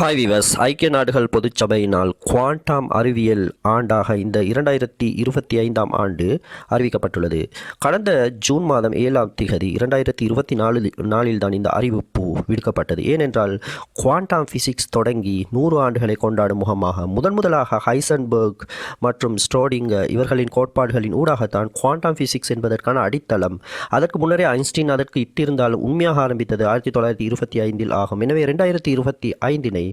Hi விவஸ் ஐக்கிய நாடுகள் பொதுச்சபையினால் quantum அறிவியல் ஆண்டாக இந்த இரண்டாயிரத்தி இருபத்தி ஐந்தாம் ஆண்டு அறிவிக்கப்பட்டுள்ளது. கடந்த ஜூன் மாதம் ஏழாம் திகதி இரண்டாயிரத்தி இருபத்தி நாலு நாளில் தான் இந்த அறிவிப்பு விடுக்கப்பட்டது. ஏனென்றால் குவாண்டம் ஃபிசிக்ஸ் தொடங்கி நூறு ஆண்டுகளை கொண்டாடும் முகமாக முதன் முதலாக ஹைசன்பர்க் மற்றும் ஸ்ட்ரோடிங்க இவர்களின் கோட்பாடுகளின் ஊடாகத்தான் குவாண்டம் ஃபிசிக்ஸ் என்பதற்கான அடித்தளம். அதற்கு முன்னரே ஐன்ஸ்டீன் அதற்கு இட்டிருந்தாலும் உண்மையாக ஆரம்பித்தது ஆயிரத்தி தொள்ளாயிரத்தி இருபத்தி ஐந்தில் ஆகும். எனவே ரெண்டாயிரத்தி இருபத்தி ஐந்தினை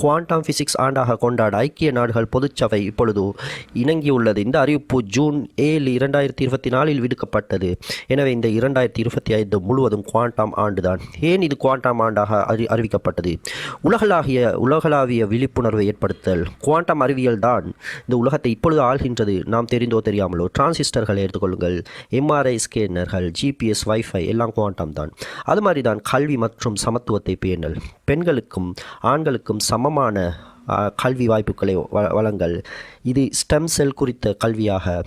குவாண்டம் ஃபிசிக்ஸ் ஆண்டாக கொண்டாட ஐக்கிய நாடுகள் பொதுச்சபை இப்பொழுது இணங்கியுள்ளது. இந்த அறிவிப்பு ஜூன் ஏழு இரண்டாயிரத்தி இருபத்தி நாலில் விடுக்கப்பட்டது. எனவே இந்த இரண்டாயிரத்தி இருபத்தி ஐந்து முழுவதும் குவாண்டம் ஆண்டுதான். ஏன் இது குவாண்டம் ஆண்டாக அறி அறிவிக்கப்பட்டது. உலகளாகிய உலகளாவிய விழிப்புணர்வை ஏற்படுத்தல் குவாண்டம் அறிவியல் தான் இந்த உலகத்தை இப்பொழுது ஆள்கின்றது. நாம் தெரிந்தோ தெரியாமலோ டிரான்சிஸ்டர்களை எடுத்துக்கொள்ளுங்கள். எம்ஆர்ஐ ஸ்கேனர்கள் ஜிபிஎஸ் வைஃபை எல்லாம் குவாண்டம் தான். அது மாதிரி தான் கல்வி மற்றும் சமத்துவத்தை பேணல் பெண்களுக்கும் ஆண்களுக்கும் சமமான கல்வி வாய்ப்புகளை வ- வழங்கல். இது ஸ்டெம் செல் குறித்த கல்வியாக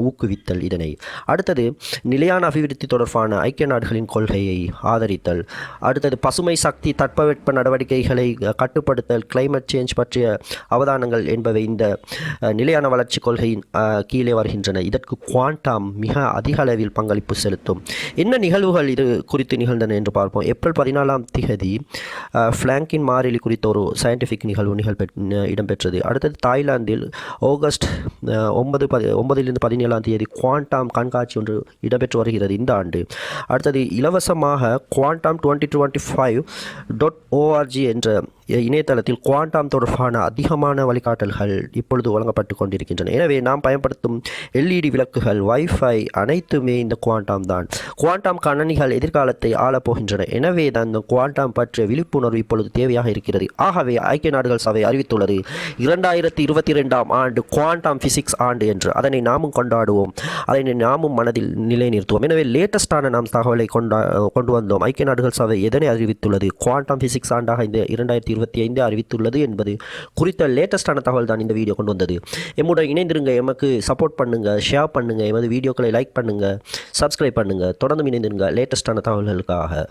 ஊக்குவித்தல் இதனை. அடுத்தது நிலையான அபிவிருத்தி தொடர்பான ஐக்கிய நாடுகளின் கொள்கையை ஆதரித்தல். அடுத்தது பசுமை சக்தி தட்பவெட்ப நடவடிக்கைகளை கட்டுப்படுத்தல் கிளைமேட் சேஞ்ச் பற்றிய அவதானங்கள் என்பவை இந்த நிலையான வளர்ச்சி கொள்கையின் கீழே வருகின்றன. இதற்கு குவாண்டம் மிக அதிக அளவில் பங்களிப்பு செலுத்தும். என்ன நிகழ்வுகள் இது குறித்து நிகழ்ந்தன என்று பார்ப்போம். ஏப்ரல் பதினாலாம் திகதி ஃப்ளாங்கின் மாறிலி குறித்த ஒரு சயின்டிஃபிக் நிகழ்வு நிகழ்பெற் இடம்பெற்றது. அடுத்தது தாய்லாந்தில் ஆகஸ்ட் ஒன்பது பதி ஒன்பதிலிருந்து பதினேழாம் தேதி குவாண்டம் கண்காட்சி ஒன்று இடம்பெற்று வருகிறது இந்த ஆண்டு. அடுத்தது இலவசமாக quantum twenty twenty five dot ORG என்ற இணையதளத்தில் குவாண்டம் தொடர்பான அதிகமான வழிகாட்டல்கள் இப்பொழுது வழங்கப்பட்டு கொண்டிருக்கின்றன. எனவே நாம் பயன்படுத்தும் எல்இடி விளக்குகள் வைஃபை அனைத்துமே இந்த குவாண்டம் தான். குவாண்டம் கணனிகள் எதிர்காலத்தை ஆளப்போகின்றன. எனவே தான் இந்த குவாண்டம் பற்றிய விழிப்புணர்வு இப்பொழுது தேவையாக இருக்கிறது. ஆகவே ஐக்கிய நாடுகள் சபை அறிவித்துள்ளது இரண்டாயிரத்தி இருபத்தி ரெண்டாம் ஆண்டு குவாண்டம் ஃபிசிக்ஸ் ஆண்டு என்று. அதனை நாமும் கொண்டாடுவோம். அதனை நாமும் மனதில் நிலைநிறுத்துவோம். எனவே லேட்டஸ்டான நாம் தகவலை கொண்டா கொண்டு வந்தோம். ஐக்கிய நாடுகள் சபை எதனை அறிவித்துள்ளது? குவாண்டம் ஃபிசிக்ஸ் ஆண்டாக இந்த இரண்டாயிரத்தி இருபத்தி ஐந்து அறிவித்துள்ளது என்பது குறித்த லேட்டஸ்டான தகவல் தான் இந்த வீடியோ கொண்டு வந்தது. எம்முடன் இணைந்திருங்க எமக்கு சப்போர்ட் பண்ணுங்கள் ஷேர் பண்ணுங்கள் எமது வீடியோக்களை லைக் பண்ணுங்கள் சப்ஸ்கிரைப் பண்ணுங்கள் தொடர்ந்து இணைந்திருங்க லேட்டஸ்டான தகவல்களுக்காக.